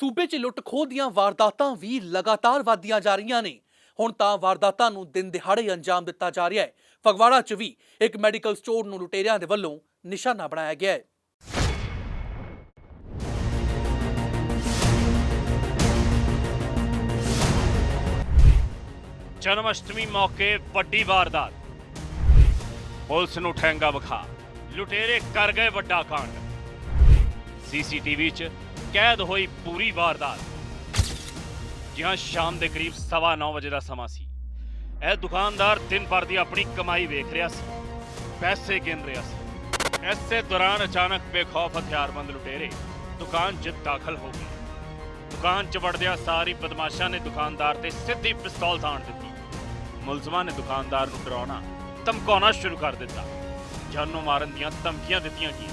ਸੂਬੇ 'ਚ ਲੁੱਟ ਖੋਹ ਦੀਆਂ ਵਾਰਦਾਤਾਂ ਵੀ ਲਗਾਤਾਰ ਵਧਦੀਆਂ ਜਾ ਰਹੀਆਂ ਨੇ। ਹੁਣ ਤਾਂ ਵਾਰਦਾਤਾਂ ਨੂੰ ਦਿਨ ਦਿਹਾੜੇ ਅੰਜਾਮ ਦਿੱਤਾ ਜਾ ਰਿਹਾ ਹੈ। ਫਗਵਾੜਾ 'ਚ ਵੀ ਇੱਕ ਮੈਡੀਕਲ ਸਟੋਰ ਨੂੰ ਲੁਟੇਰਿਆਂ ਦੇ ਵੱਲੋਂ ਨਿਸ਼ਾਨਾ ਬਣਾਇਆ ਗਿਆ ਹੈ। ਜਨਮ ਅਸ਼ਟਮੀ ਮੌਕੇ ਵੱਡੀ ਵਾਰਦਾਤ। ਪੁਲਿਸ ਨੂੰ ਠੈਂਗਾ ਵਿਖਾ। ਲੁਟੇਰੇ ਕਰ ਗਏ ਵੱਡਾ ਕਾਂਡ। ਸੀਸੀਟੀਵੀ 'ਚ ਕੈਦ ਹੋਈ ਪੂਰੀ ਵਾਰਦਾਤ। ਜਿਹਾਂ ਸ਼ਾਮ ਦੇ ਕਰੀਬ 9:30 ਵਜੇ ਦਾ ਸਮਾਂ ਸੀ। ਇਹ ਦੁਕਾਨਦਾਰ ਦਿਨ ਭਰ ਦੀ ਆਪਣੀ ਕਮਾਈ ਵੇਖ ਰਿਹਾ ਸੀ। ਪੈਸੇ ਗਿਣ ਰਿਹਾ ਸੀ। ਐਸੇ ਦੌਰਾਨ ਅਚਾਨਕ ਬੇਖੌਫ ਹਥਿਆਰਬੰਦ ਲੁਟੇਰੇ ਦੁਕਾਨ 'ਚ ਦਾਖਲ ਹੋ ਗਏ। ਦੁਕਾਨ 'ਚ ਵੜਦਿਆਂ ਸਾਰੀ ਬਦਮਾਸ਼ਾਂ ਨੇ ਦੁਕਾਨਦਾਰ ਤੇ ਸਿੱਧੀ ਪਿਸਤੌਲ ਤਾਣ ਦਿੱਤੀ। ਮੁਲਜ਼ਮਾਂ ਨੇ ਦੁਕਾਨਦਾਰ ਨੂੰ ਡਰਾਉਣਾ, ਧਮਕਾਉਣਾ ਸ਼ੁਰੂ ਕਰ ਦਿੱਤਾ। ਜਾਨੋਂ ਮਾਰਨ ਦੀਆਂ ਧਮਕੀਆਂ ਦਿੱਤੀਆਂ ਗਈਆਂ।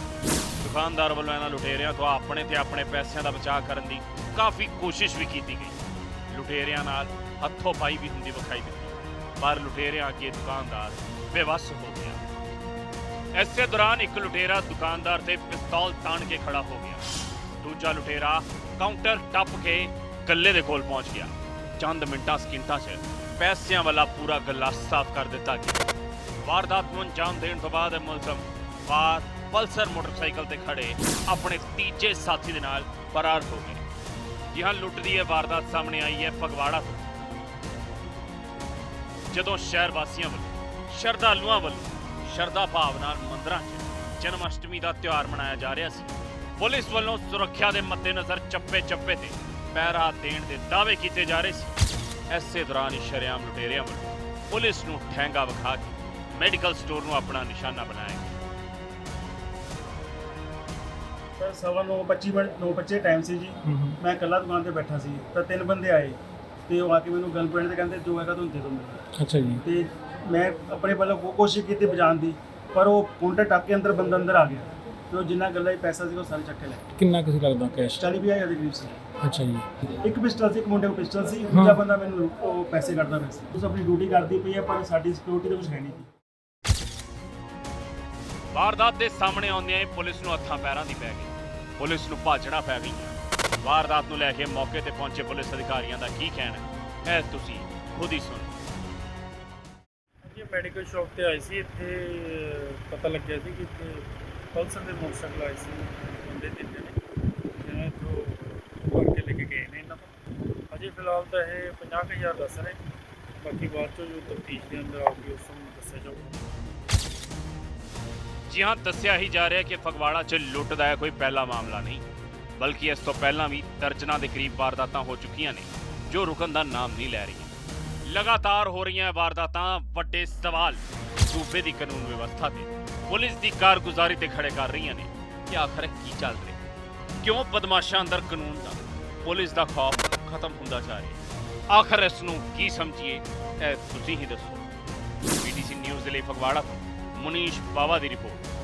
ਦੁਕਾਨਦਾਰ ਵੱਲੋਂ ਇਹਨਾਂ ਲੁਟੇਰਿਆਂ ਤੋਂ ਆਪਣੇ ਤੇ ਆਪਣੇ ਪੈਸਿਆਂ ਦਾ ਬਚਾਅ ਕਰਨ ਦੀ ਕਾਫੀ ਕੋਸ਼ਿਸ਼ ਵੀ ਕੀਤੀ ਗਈ। ਲੁਟੇਰਿਆਂ ਨਾਲ ਹੱਥੋਂ ਪਾਈ ਵੀ ਹੁੰਦੀ ਵਿਖਾਈ ਦਿੱਤੀ ਪਰ ਲੁਟੇਰਿਆਂ ਅੱਗੇ ਦੁਕਾਨਦਾਰ ਬੇਵੱਸ ਹੋ ਗਿਆ। ਇਸੇ ਦੌਰਾਨ ਇੱਕ ਲੁਟੇਰਾ ਦੁਕਾਨਦਾਰ ਤੇ ਪਿਸਤੌਲ ਤਾਣ ਕੇ ਖੜਾ ਹੋ ਗਿਆ। ਦੂਜਾ ਲੁਟੇਰਾ ਕਾਊਂਟਰ ਟੱਪ ਕੇ ਗੱਲੇ ਦੇ ਕੋਲ ਪਹੁੰਚ ਗਿਆ। ਚੰਦ ਮਿੰਟਾਂ, ਸਕਿੰਟਾਂ 'ਚ ਪੈਸਿਆਂ ਵਾਲਾ ਪੂਰਾ ਗੱਲਾ ਸਾਫ਼ ਕਰ ਦਿੱਤਾ ਗਿਆ। ਵਾਰਦਾਤ ਨੂੰ ਅੰਜਾਮ ਦੇਣ ਤੋਂ ਬਾਅਦ ਮੁਲਜ਼ਮ ਬਾਹਰ ਪਲਸਰ ਮੋਟਰਸਾਈਕਲ ਤੇ ਖੜੇ ਆਪਣੇ ਤੀਜੇ ਸਾਥੀ ਦੇ ਨਾਲ ਫਰਾਰ ਹੋ ਗਏ। ਜੀ ਹਾਂ, ਲੁੱਟ ਦੀ ਇਹ ਵਾਰਦਾਤ ਸਾਹਮਣੇ ਆਈ ਹੈ ਫਗਵਾੜਾ ਤੋਂ। ਜਦੋਂ ਸ਼ਹਿਰ ਵਾਸੀਆਂ ਵੱਲੋਂ, ਸ਼ਰਧਾਲੂਆਂ ਵੱਲੋਂ, ਸ਼ਰਧਾ ਭਾਵ ਨਾਲ ਮੰਦਰਾਂ 'ਚ ਜਨਮ ਅਸ਼ਟਮੀ ਦਾ ਤਿਉਹਾਰ ਮਨਾਇਆ ਜਾ ਰਿਹਾ ਸੀ, ਪੁਲਿਸ ਵੱਲੋਂ ਸੁਰੱਖਿਆ ਦੇ ਮੱਦੇਨਜ਼ਰ ਚੱਪੇ ਚੱਪੇ ਤੇ ਪਹਿਰਾ ਦੇਣ ਦੇ ਦਾਅਵੇ ਕੀਤੇ ਜਾ ਰਹੇ ਸੀ। ਐਸੇ ਦੌਰਾਨ ਹੀ ਸ਼ਰੇਆਮ ਲੁਟੇਰਿਆਂ ਵੱਲੋਂ ਪੁਲਿਸ ਨੂੰ ਠੈਂਗਾ ਵਿਖਾ ਕੇ ਮੈਡੀਕਲ ਸਟੋਰ ਨੂੰ ਆਪਣਾ ਨਿਸ਼ਾਨਾ ਬਣਾਇਆ ਗਿਆ। ਸਰ ਸਵਾ ਨੌ 25 ਮਿੰਟ ਨੌ ਪੱਚੀ ਟਾਈਮ ਸੀ ਜੀ। ਮੈਂ ਇਕੱਲਾ ਦੁਕਾਨ ਤੇ ਬੈਠਾ ਸੀ। ਤਾਂ ਤਿੰਨ ਬੰਦੇ ਆਏ ਤੇ ਉਹ ਆ ਕੇ ਮੈਨੂੰ ਗਨ ਪੁਆਇੰਟ ਤੇ ਕਹਿੰਦੇ ਜੋ ਹੈਗਾ ਤੁਹਾਨੂੰ ਦੇ ਦੋ ਮੈਨੂੰ। ਅੱਛਾ ਜੀ। ਤੇ ਮੈਂ ਆਪਣੇ ਵੱਲੋਂ ਕੋ- ਕੋਸ਼ਿਸ਼ ਕੀਤੀ ਬਚਾਉਣ ਦੀ ਪਰ ਉਹ ਕਾਊਂਟਰ ਟੱਪ ਕੇ ਅੰਦਰ ਬੰਦਾ ਅੰਦਰ ਆ ਗਿਆ। ਤੇ ਉਹ ਜਿੰਨਾ ਗੱਲਾਂ 'ਚ ਪੈਸਾ ਸੀ ਉਹ ਸਾਰੇ ਚੱਕ ਕੇ ਲੈ। ਕਿੰਨਾ ਕੁ ਸੀ ਲੱਗਦਾ ਕੈਸ਼ 40 ਵੀ ਆਇਆ ਦੇ ਕਰੀਬ ਸੀ। ਅੱਛਾ ਜੀ। ਇੱਕ ਪਿਸਟਲ ਸੀ ਇੱਕ ਮੁੰਡੇ ਕੋਲ ਪਿਸਟਲ ਸੀ। ਦੂਜਾ ਬੰਦਾ ਮੈਨੂੰ ਉਹ ਪੈਸੇ ਕੱਢਦਾ ਪਿਆ ਸੀ। ਉਸ ਆਪਣੀ ਡਿਊਟੀ ਕਰਦੀ ਪਈ ਹੈ ਪਰ ਸਾਡੀ ਸਿਕਿਉਰਿਟੀ ਦੇ ਕੁਝ ਹੈ ਨਹੀਂ। ਸੀ ਵਾਰਦਾਤ ਦੇ ਸਾਹਮਣੇ ਆਉਂਦਿਆਂ ਹੀ ਪੁਲਿਸ ਨੂੰ ਹੱਥਾਂ ਪੈਰਾਂ ਦੀ ਪੈ ਗਈ। ਪੁਲਿਸ ਨੂੰ ਭਾਜੜਾ ਪੈ ਗਈਆਂ। ਵਾਰਦਾਤ ਨੂੰ ਲੈ ਕੇ ਮੌਕੇ ਤੇ ਪਹੁੰਚੇ ਪੁਲਿਸ ਅਧਿਕਾਰੀਆਂ ਦਾ ਕੀ ਕਹਿਣਾ ਹੈ? ਇਹ ਤੁਸੀਂ ਖੁਦ ਹੀ ਸੁਣੋ। ਜੀ ਮੈਡੀਕਲ ਸ਼ਾਪ ਤੇ ਆਈ ਸੀ। ਇੱਥੇ ਪਤਾ ਲੱਗਿਆ ਸੀ ਕਿ ਇੱਥੇ ਪਲਸਰ ਦੇ ਮੋਟਰਸਾਈਕਲ ਆਏ ਸੀ। ਬੰਦੇ ਤਿੰਨ ਨੇ ਜੋ ਤੋਂ ਲੈ ਕੇ ਗਏ ਨੇ ਇਹਨਾਂ ਤੋਂ। ਅਜੇ ਫਿਲਹਾਲ ਤਾਂ ਇਹ 50000 ਦੱਸ ਰਹੇ ਬਾਕੀ ਬਾਅਦ ਚੋਂ ਜੋ ਤਫਤੀਸ਼ ਦੇ ਅੰਦਰ ਆਊਗੀ, ਉਸ ਨੂੰ ਦੱਸਿਆ ਜਾਊਗਾ। ਜੀ ਹਾਂ, ਦੱਸਿਆ ਹੀ ਜਾ ਰਿਹਾ ਕਿ ਫਗਵਾੜਾ 'ਚ ਲੁੱਟ ਦਾ ਇਹ ਕੋਈ ਪਹਿਲਾ ਮਾਮਲਾ ਨਹੀਂ। ਬਲਕਿ ਇਸ ਤੋਂ ਪਹਿਲਾਂ ਵੀ ਦਰਜਨਾਂ ਦੇ ਕਰੀਬ ਵਾਰਦਾਤਾਂ ਹੋ ਚੁੱਕੀਆਂ ਨੇ, ਜੋ ਰੁਕਣ ਦਾ ਨਾਮ ਨਹੀਂ ਲੈ ਰਹੀਆਂ। ਲਗਾਤਾਰ ਹੋ ਰਹੀਆਂ ਵਾਰਦਾਤਾਂ, ਵੱਡੇ ਸਵਾਲ। ਸੂਬੇ ਦੀ ਕਾਨੂੰਨ ਵਿਵਸਥਾ ਤੇ ਪੁਲਿਸ ਦੀ ਕਾਰਗੁਜ਼ਾਰੀ ਤੇ ਖੜੇ ਕਰ ਰਹੀਆਂ ਨੇ ਕਿ ਆਖਰ ਕੀ ਚੱਲ ਰਿਹਾ ਕਿਉਂ ਬਦਮਾਸ਼ਾਂ ਅੰਦਰ ਕਾਨੂੰਨ ਦਾ, ਪੁਲਿਸ ਦਾ ਖੌਫ ਖਤਮ ਹੁੰਦਾ ਜਾ ਰਿਹਾ ਆਖਰ ਇਸ ਨੂੰ ਕੀ ਸਮਝੀਏ, ਇਹ ਤੁਸੀਂ ਹੀ ਦੱਸੋ। ਪੀਟੀਸੀ ਨਿਊਜ਼ ਦੇ ਲਈ ਫਗਵਾੜਾ ਤੋਂ। মনীষ বাবাদি রিপোর্ট।